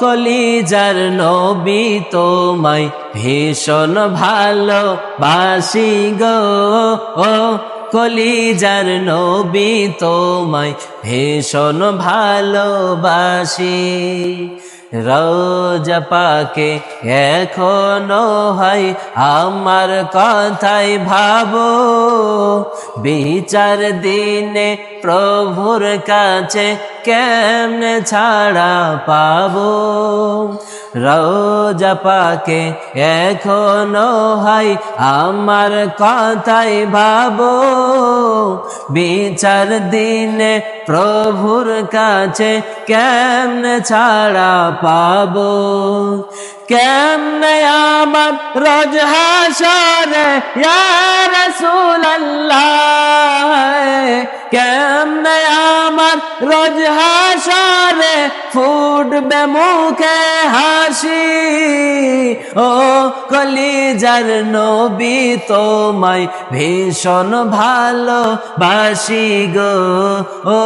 কলিজার নবী তোমায় ভীষণ ভালো বাসি গো। ও কলিজার নবী তোমায় ভীষণ ভালোবাসি। রোজা পাকে এখনও হয়, আমার কথাই ভাবো। বিচার দিনে প্রভুর কাছে কেমনে ছাড়া পাবো? রোজা পাকে এখনও হয় আমার কথাই ভাবো। বিচার দিনে প্রভুর কাছে কেমনে ছাড়া পাবো? কেমনে আমার রোজ হাসরে কেমনে রোজ হাসারে ফুটবে মুখে হাসি। ও কলিজার নবী তোমায় ভীষণ ভালো বাসি গো। ও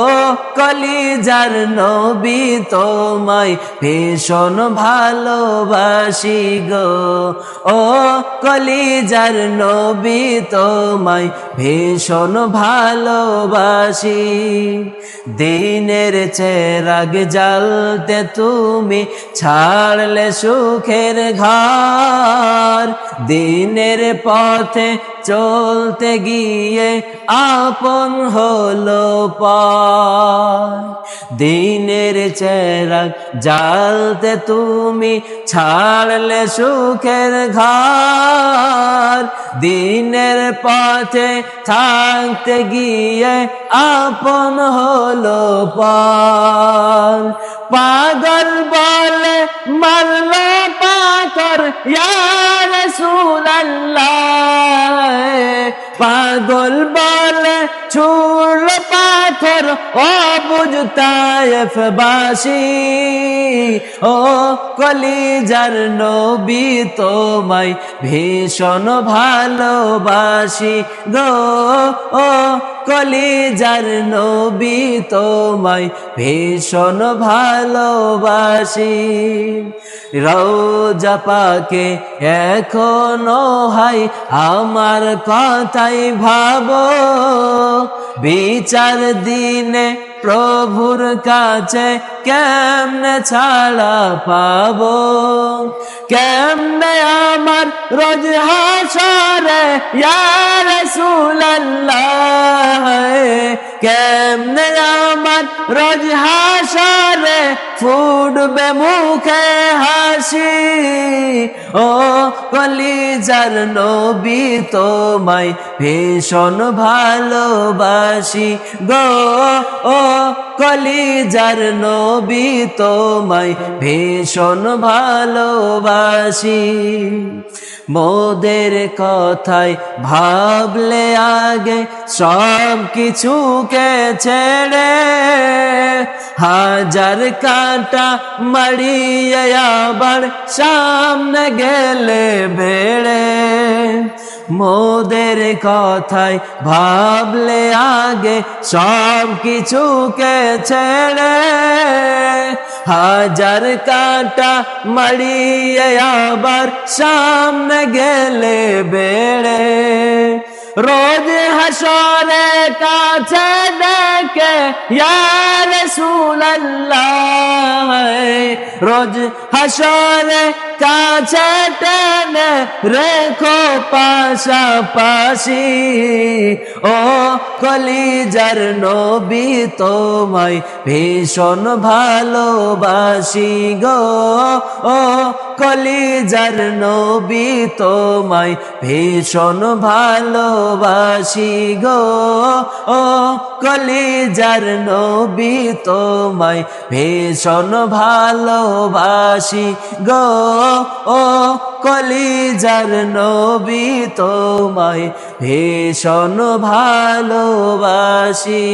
কলিজার নবী তোমায় ভীষণ ভালোবাসি গো। ও কলিজার নবী তোমায় ভীষণ ভালোবাসি। দিনের চেরাগ জ্বালতে তুমি ছাড়লে সুখের ঘর দিনের পথে চলতে গিয়ে আপন হলো পর। দিনের চেরাগ জালতে তুমি ছাড়লে সুখের ঘর। দিনের পথে থাকতে গিয়ে আপন হলো পর। পাগল বলে মারল পাথর পাগল বলে ছুড়ল পাথর ও বুঝতায়ফ বাসি, ও কলিজার নবী তোমায় ভীষণ ভালোবাসি গো, ও কলিজার নবী তোমায় ভীষণ ভালোবাসি। রোজা এখনও হাই আমার কথাই ভাবো। বিচার দিনে প্রভুর কাছে কেমনে ছাড়া পাব? কেমনে আমার রোজ হাসরে ইয়ার সুল্লাহ কেমনে আমার রোজ হাসরে ফুটবে মুখে হাসি? ও কলিজার নবী তোমায় ভীষণ ভালোবাসি গো। ও কলিজার নবী তোমায় ভীষণ ভালোবাসি। মোদের কথায় ভাবলে আগে সব কিছুকে ছেড়ে হাজার কাটা মারিয়ে আবার সামনে গেলে বেড়ে। মোদের কথায় ভাবলে আগে সব কিছুকে ছেড়ে হাজার কাটা মারিয়ে আবার সামনে গেলে বেড়ে। রোজ হাসরে কাছে দেখে ইয়ার রোজ হাসরে কাছে টেনে রেখো পাশাপাশি। ও কলিজার নবী, তোমায় ভীষণ ভালোবাসি গো। ও কলিজার নবী, তোমায় ভীষণ ভালোবাসি গো। ও কলিজার নবী, তোমায় ভীষণ ভালোবাসি গো ও কলিজার নবী তোমায় ভীষণ ভালোবাসি।